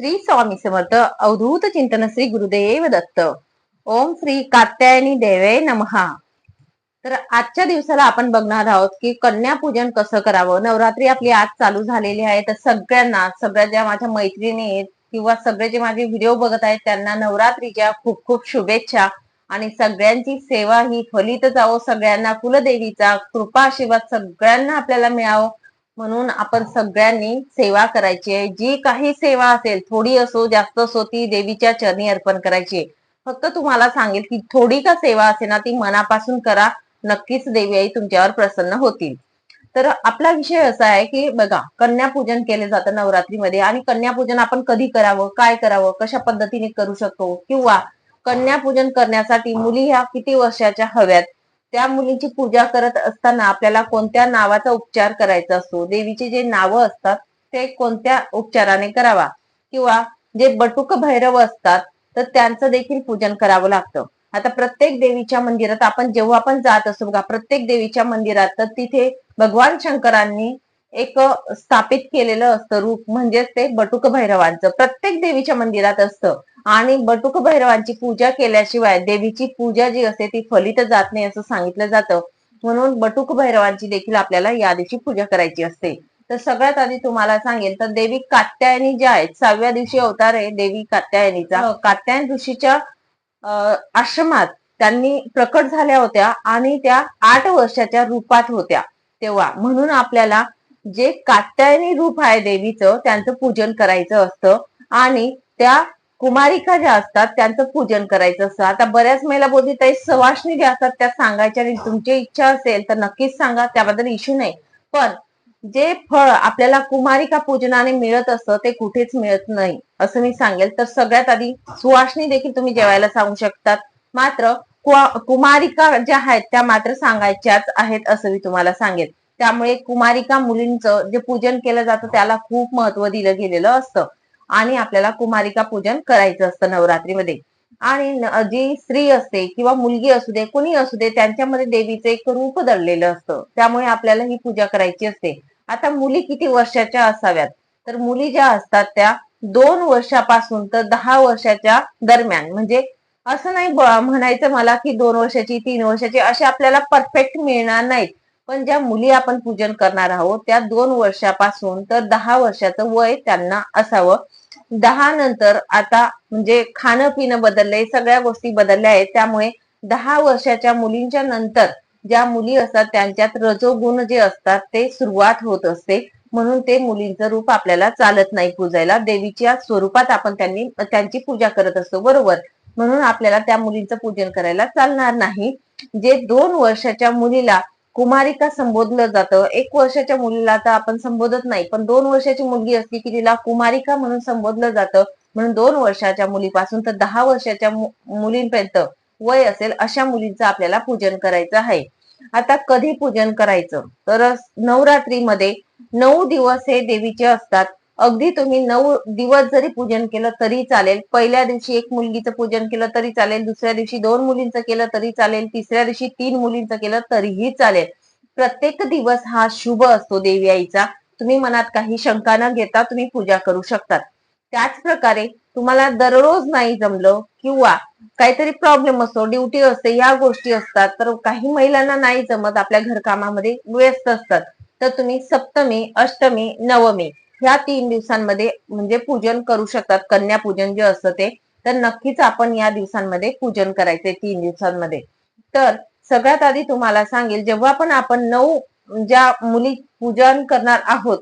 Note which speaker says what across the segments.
Speaker 1: श्री स्वामी समर्थ अवधूत चिंतन श्री गुरुदेव दत्त ओम श्री कात्यायनी देवे नमहा तर आजच्या दिवसाला आपण बघणार आहोत की कन्या पूजन कसं करावं नवरात्री आपली आज चालू झालेली आहे तर सगळ्यांना सगळ्या ज्या माझ्या मैत्रिणी आहेत किंवा सगळे जे माझे व्हिडिओ बघत आहेत त्यांना नवरात्रीच्या खूप खूप शुभेच्छा आणि सगळ्यांची सेवा ही फलित जावो सगळ्यांना कुलदेवीचा कृपा आशीर्वाद सगळ्यांना आपल्याला मिळावं म्हणून आपण सगळ्यांनी सेवा करायची आहे. जी काही सेवा असेल थोडी असो जास्त असो ती देवीच्या चरणी अर्पण करायची आहे. फक्त तुम्हाला सांगेल की थोडी का सेवा असे ना ती मनापासून करा. नक्कीच देवी आई तुमच्यावर प्रसन्न होतील. तर आपला विषय असा आहे की बघा कन्यापूजन केले जातं नवरात्रीमध्ये आणि कन्यापूजन आपण कधी करावं काय करावं कशा पद्धतीने करू शकतो? किंवा कन्यापूजन करण्यासाठी मुली ह्या किती वर्षाच्या हव्यात? त्या मुलीची पूजा करत असताना आपल्याला कोणत्या नावाचा उपचार करायचा असतो देवीचे जे नावं असतात ते कोणत्या उपचाराने करावा? किंवा जे बटुक भैरव असतात तर त्यांचं देखील पूजन करावं लागतं. आता प्रत्येक देवीच्या मंदिरात आपण जेव्हा आपण जात असतो बघा प्रत्येक देवीच्या मंदिरात तर तिथे भगवान शंकरांनी एक स्थापित केलेलं असतं रूप म्हणजेच ते बटुक भैरवांचं प्रत्येक देवीच्या मंदिरात असतं. आणि बटुक भैरवांची पूजा केल्याशिवाय देवीची पूजा जी असते ती फलित जात नाही असं सांगितलं जातं. म्हणून बटुक भैरवांची देखील आपल्याला या दिवशी पूजा करायची असते. तर सगळ्यात आधी तुम्हाला सांगेल तर देवी कात्यायनी ज्या आहेत सहाव्या दिवशी अवतार आहे देवी कात्यायनीचा. कात्यायन ऋषीच्या आश्रमात त्यांनी प्रकट झाल्या होत्या आणि त्या आठ वर्षाच्या रूपात होत्या तेव्हा. म्हणून आपल्याला जे कात्यायनी रूप आहे देवीचं त्यांचं पूजन करायचं असतं. आणि त्या कुमारिका ज्या असतात त्यांचं पूजन करायचं असतं. आता बऱ्याच महिला बोलली ताई सवासणी ज्या असतात त्या सांगायच्या आणि तुमची इच्छा असेल तर नक्कीच सांगा त्याबद्दल इश्यू नाही. पण जे फळ आपल्याला कुमारिका पूजनाने मिळत असतं ते कुठेच मिळत नाही असं मी सांगेल. तर सगळ्यात आधी सुवासनी देखील तुम्ही जेवायला सांगू शकतात. मात्र कुमारिका ज्या आहेत त्या मात्र सांगायच्याच आहेत असं मी तुम्हाला सांगेल त्यामुळे कुमारिका मुलींचं जे पूजन केलं जातं त्याला खूप महत्त्व दिलं गेलेलं असतं. आणि आपल्याला कुमारिका पूजन करायचं असतं नवरात्रीमध्ये. आणि जी स्त्री असते किंवा मुलगी असू दे कोणी असू दे त्यांच्यामध्ये देवीचं एक रूप दडलेलं असतं. त्यामुळे आपल्याला ही पूजा करायची असते. आता मुली किती वर्षाच्या असाव्यात? तर मुली ज्या असतात त्या दोन वर्षापासून तर दहा वर्षाच्या दरम्यान. म्हणजे असं नाही म्हणायचं मला की दोन वर्षाची तीन वर्षाची असे आपल्याला परफेक्ट मिळणार नाहीत. पण ज्या मुली आपण पूजन करणार आहोत त्या दोन वर्षापासून तर दहा वर्षाचं वय त्यांना असावं. दहा नंतर आता म्हणजे खाणं पिणं बदललंय सगळ्या गोष्टी बदलल्या आहेत. त्यामुळे दहा वर्षाच्या मुलींच्या नंतर ज्या मुली असतात त्यांच्यात रजोगुण जे असतात ते सुरुवात होत असते. म्हणून ते मुलींचं रूप आपल्याला चालत नाही पूजायला. देवीच्या स्वरूपात आपण त्यांनी त्यांची पूजा करत असतो. बरोबर? म्हणून आपल्याला त्या मुलींचं पूजन करायला चालणार नाही. जे दोन वर्षाच्या मुलीला कुमारिका संबोधलं जातं. एक वर्षाच्या मुलीला तर आपण संबोधत नाही पण दोन वर्षाची मुलगी असली की तिला कुमारिका म्हणून संबोधलं जातं. म्हणून दोन वर्षाच्या मुलीपासून तर दहा वर्षाच्या मुलींपर्यंत वय असेल अशा मुलींचं आपल्याला पूजन करायचं आहे. आता कधी पूजन करायचं? तर नवरात्रीमध्ये नऊ दिवस हे देवीचे असतात. अगदी तुम्ही नऊ दिवस जरी पूजन केलं तरी चालेल. पहिल्या दिवशी एक मुलगीचं पूजन केलं तरी चालेल. दुसऱ्या दिवशी दोन मुलींचं केलं तरी चालेल. तिसऱ्या दिवशी तीन मुलींचं केलं तरीही चालेल. प्रत्येक दिवस हा शुभ असतो देवी आईचा. तुम्ही मनात काही शंका न घेता तुम्ही पूजा करू शकतात. त्याच प्रकारे तुम्हाला दररोज नाही जमलं किंवा काहीतरी प्रॉब्लेम असतो ड्युटी असते या गोष्टी असतात तर काही महिलांना नाही जमत. आपल्या घरकामामध्ये व्यस्त असतात. तर तुम्ही सप्तमी अष्टमी नवमी ह्या तीन दिवसांमध्ये म्हणजे पूजन करू शकतात. कन्या पूजन जे असतं ते तर नक्कीच आपण या दिवसांमध्ये पूजन करायचे तीन दिवसांमध्ये. तर सगळ्यात आधी तुम्हाला सांगेल जेव्हा पण आपण नऊ ज्या मुली पूजन करणार आहोत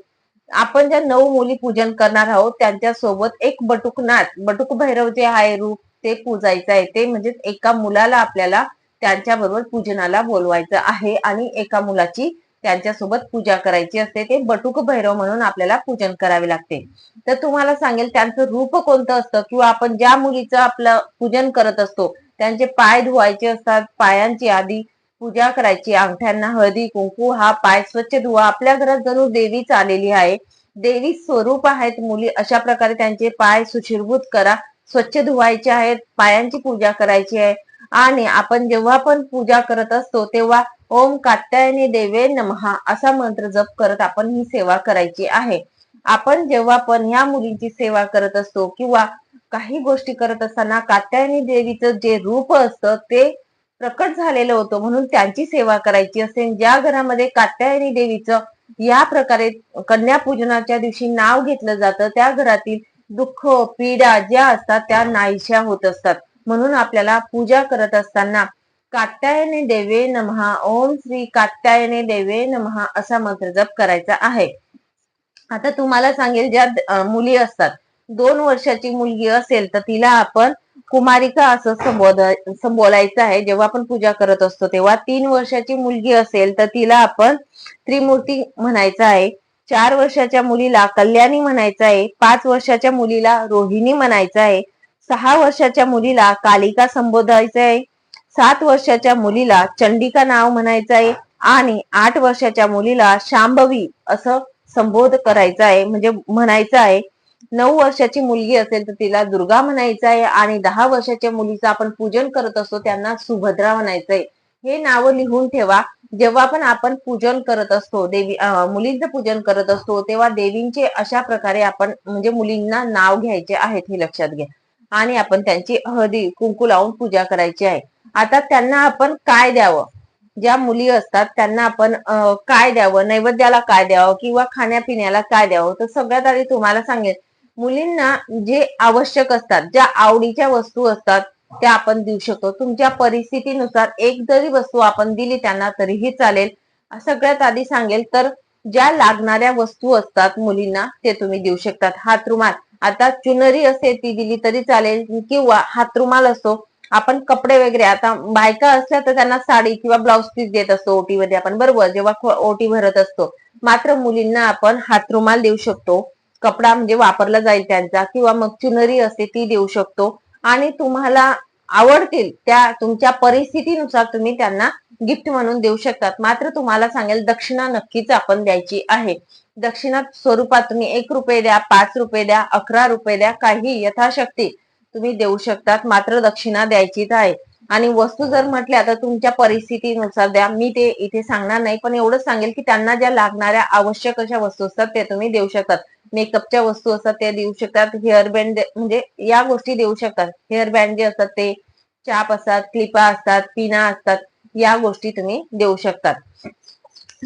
Speaker 1: आपण ज्या नऊ मुली पूजन करणार आहोत त्यांच्यासोबत एक बटुकनाथ बटुक भैरव जे आहे रूप ते पूजायचं आहे. ते म्हणजे एका मुलाला आपल्याला त्यांच्या बरोबर पूजनाला बोलवायचं आहे आणि एका मुलाची त्यांच्यासोबत पूजा करायची असते. ते बटुक भैरव म्हणून आपल्याला पूजन करावे लागते. तर तुम्हाला सांगेल त्यांचं रूप कोणतं असतं? किंवा आपण ज्या मुलीचं आपलं पूजन करत असतो त्यांचे पाय धुवायचे असतात पायांची आधी पूजा करायची अंगठ्यांना हळदी कुंकू हा पाय स्वच्छ धुवा. आपल्या घरात जणू देवीच आलेली आहे. देवी स्वरूप आहेत मुली अशा प्रकारे त्यांचे पाय सुशिरभूत करा. स्वच्छ धुवायचे आहेत पायांची पूजा करायची आहे. आणि आपण जेव्हा पण पूजा करत असतो तेव्हा ओम कात्यायनी देवे नमहा असा मंत्र जप करत आपण ही सेवा करायची आहे. आपण जेव्हा पण या मुलींची सेवा करत असतो किंवा काही गोष्टी करत असताना कात्यायनी देवीचं जे रूप असतं ते प्रकट झालेलं होतं म्हणून त्यांची सेवा करायची असेल ज्या घरामध्ये कात्यायनी देवीचं या प्रकारे कन्या पूजनाच्या दिवशी नाव घेतलं जातं त्या घरातील दुःख पीडा ज्या असतात त्या नाहीशा होत असतात. म्हणून आपल्याला पूजा करत असताना कात्यायने देवे नमहा ओम श्री कात्यायने देवे नमहा असा मंत्र जप करायचा आहे. आता तुम्हाला सांगेल ज्या मुली असतात दोन वर्षाची मुलगी असेल तर तिला आपण कुमारिका असं संबोध संबोलायचं आहे. जेव्हा आपण पूजा करत असतो तेव्हा तीन वर्षाची मुलगी असेल तर तिला आपण त्रिमूर्ती म्हणायचं आहे. चार वर्षाच्या मुलीला कल्याणी म्हणायचं आहे. पाच वर्षाच्या मुलीला रोहिणी म्हणायचं आहे. सहा वर्षाच्या मुलीला कालिका संबोधायचं आहे सात वर्षाच्या मुलीला चंडिका नाव म्हणायचं आहे आणि आठ वर्षाच्या मुलीला शांभवी असं संबोध करायचा आहे म्हणजे म्हणायचं आहे नऊ वर्षाची मुलगी असेल तर तिला दुर्गा म्हणायचं आहे आणि दहा वर्षाच्या मुलीचं आपण पूजन करत असतो त्यांना सुभद्रा म्हणायचं आहे हे नावं लिहून ठेवा. जेव्हा पण आपण पूजन करत असतो देवी मुलींचं पूजन करत असतो तेव्हा देवींचे अशा प्रकारे आपण म्हणजे मुलींना नाव घ्यायचे आहेत हे लक्षात घ्या. आणि आपण त्यांची हळदी कुंकू लावून पूजा करायची आहे. आता त्यांना आपण काय द्यावं? ज्या मुली असतात त्यांना आपण काय द्यावं? नैवेद्याला काय द्यावं? किंवा खाण्यापिण्याला काय द्यावं? तर सगळ्यात आधी तुम्हाला सांगेल मुलींना जे आवश्यक असतात ज्या आवडीच्या वस्तू असतात त्या आपण देऊ शकतो. तुमच्या परिस्थितीनुसार एक जरी वस्तू आपण दिली त्यांना तरीही चालेल. सगळ्यात आधी सांगेल तर ज्या लागणाऱ्या वस्तू असतात मुलींना ते तुम्ही देऊ शकतात. हातरुमाल. आता चुनरी असेल ती दिली तरी चालेल. किंवा हातरुमाल असो आपण कपडे वगैरे आता बायका असल्या तर त्यांना साडी किंवा ब्लाऊज पीस देत असतो ओटीमध्ये आपण बरोबर? जेव्हा ओटी भरत असतो. मात्र मुलींना आपण हातरुमाल देऊ शकतो. कपडा म्हणजे वापरला जाईल त्यांचा किंवा मग चुनरी असते ती देऊ शकतो. आणि तुम्हाला आवडतील त्या तुमच्या परिस्थितीनुसार तुम्ही त्यांना गिफ्ट म्हणून देऊ शकतात. मात्र तुम्हाला सांगेल दक्षिणा नक्कीच आपण द्यायची आहे. दक्षिणा स्वरूपात तुम्ही एक रुपये द्या पाच रुपये द्या अकरा रुपये द्या काही यथाशक्ती तुम्ही देऊ शकतात. मात्र दक्षिणा द्यायचीच आहे. आणि वस्तू जर म्हटल्या तर तुमच्या परिस्थितीनुसार द्या. मी ते इथे सांगणार नाही पण एवढंच सांगेल की त्यांना ज्या लागणाऱ्या आवश्यक अशा वस्तू असतात ते तुम्ही देऊ शकतात. मेकअपच्या वस्तू असतात त्या देऊ शकतात. हेअर बँड म्हणजे या गोष्टी देऊ शकतात. हेअर बँड जे असतात ते चाप असतात क्लिपा असतात पिना असतात या गोष्टी तुम्ही देऊ शकतात.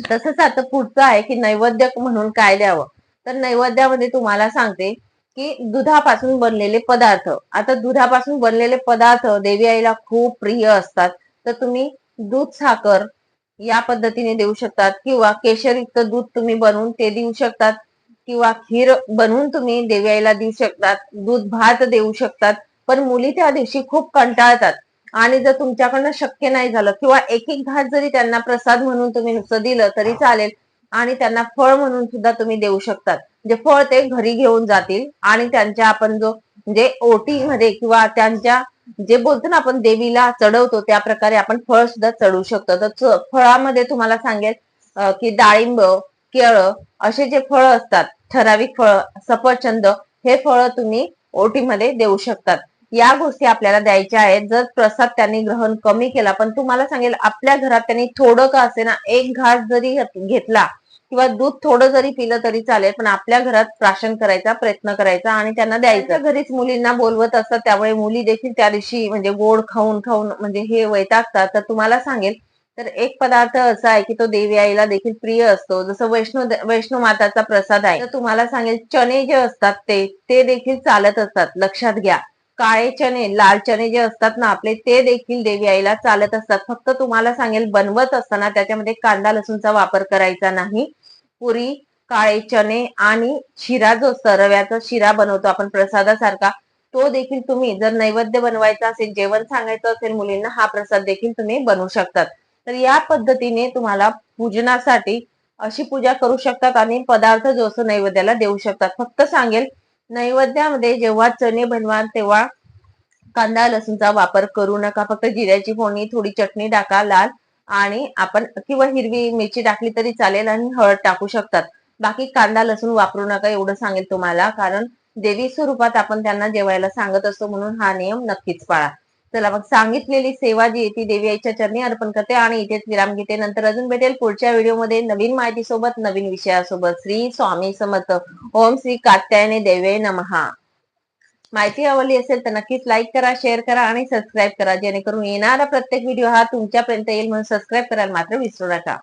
Speaker 1: तसंच आता पुढचं आहे की नैवेद्य म्हणून काय द्यावं? तर नैवेद्यामध्ये तुम्हाला सांगते की दुधापासून बनलेले पदार्थ. आता दुधापासून बनलेले पदार्थ देवी आईला खूप प्रिय असतात. तर तुम्ही दूध साखर या पद्धतीने देऊ शकतात किंवा केशरयुक्त दूध तुम्ही बनवून ते देऊ शकतात. किंवा खीर बनवून तुम्ही देवी देऊ शकतात दूध भात देऊ शकतात पण मुली त्या दिवशी खूप कंटाळतात. आणि जर तुमच्याकडनं शक्य नाही झालं किंवा एक एक घास जरी त्यांना प्रसाद म्हणून तुम्ही नुसतं दिलं तरी चालेल आणि त्यांना फळ म्हणून सुद्धा तुम्ही देऊ शकतात. जे फळ ते घरी घेऊन जातील आणि त्यांच्या आपण जो म्हणजे ओटीमध्ये किंवा त्यांच्या जे बोलतो ना आपण देवीला चढवतो त्या प्रकारे आपण फळ सुद्धा चढवू शकतो. तर फळामध्ये तुम्हाला सांगेल की डाळिंब केळ असे जे फळ असतात ठराविक फळ सफरचंद हे फळ तुम्ही ओटीमध्ये देऊ शकतात. या गोष्टी आपल्याला द्यायच्या आहेत. जर प्रसाद त्यांनी ग्रहण कमी केला पण तुम्हाला सांगेल आपल्या घरात त्यांनी थोडं का असे ना एक घास जरी घेतला किंवा दूध थोडं जरी पिलं तरी चालेल पण आपल्या घरात प्राशन करायचा प्रयत्न करायचा आणि त्यांना द्यायचं. घरीच मुलींना बोलवत असतात त्यामुळे मुली देखील त्या दिवशी म्हणजे गोड खाऊन खाऊन म्हणजे हे वैतागतात. तर तुम्हाला सांगेल तर एक पदार्थ असा आहे की तो देवी आईला देखील प्रिय असतो. जसं वैष्णो वैष्णो माताचा प्रसाद आहे. तर तुम्हाला सांगेल चणे जे असतात ते ते देखील चालत असतात. लक्षात घ्या. काळे चणे लाल चणे जे असतात ना आपले ते देखील देवी आईला चालत असतात. फक्त तुम्हाला सांगेल बनवत असताना त्याच्यामध्ये कांदा लसूणचा वापर करायचा नाही. पुरी काळे चणे आणि शिरा जो असतो रव्याचा शिरा बनवतो आपण प्रसादासारखा तो देखील तुम्ही जर नैवेद्य बनवायचा असेल जेवण सांगायचं असेल मुलींना हा प्रसाद देखील तुम्ही बनवू शकतात. तर या पद्धतीने तुम्हाला पूजनासाठी अशी पूजा करू शकतात आणि पदार्थ जो असं नैवेद्याला देऊ शकतात. फक्त सांगेल नैवेद्यामध्ये जेव्हा चणे बनवाल तेव्हा कांदा लसूणचा वापर करू नका. फक्त जिऱ्याची फोडणी थोडी चटणी टाका लाल आणि आपण किंवा हिरवी मिरची टाकली तरी चालेल आणि हळद टाकू शकतात. बाकी कांदा लसूण वापरू नका एवढं सांगेल तुम्हाला कारण देवी स्वरूपात आपण त्यांना जेवायला सांगत असतो म्हणून हा नियम नक्कीच पाळा. चला मग सांगितलेली सेवा जी ती देवी आईच्या चरणी अर्पण करते आणि इथेच विराम घेते. नंतर अजून भेटेल पुढच्या व्हिडिओमध्ये नवीन माहिती सोबत नवीन विषयासोबत. श्री स्वामी समर्थ. ओम श्री कात्यायने देवे नमहा. माहिती आवडली असेल तर नक्कीच लाईक करा शेअर करा आणि सबस्क्राईब करा. जेणेकरून येणारा प्रत्येक व्हिडिओ हा तुमच्यापर्यंत येईल म्हणून सबस्क्राईब करायला मात्र विसरू नका.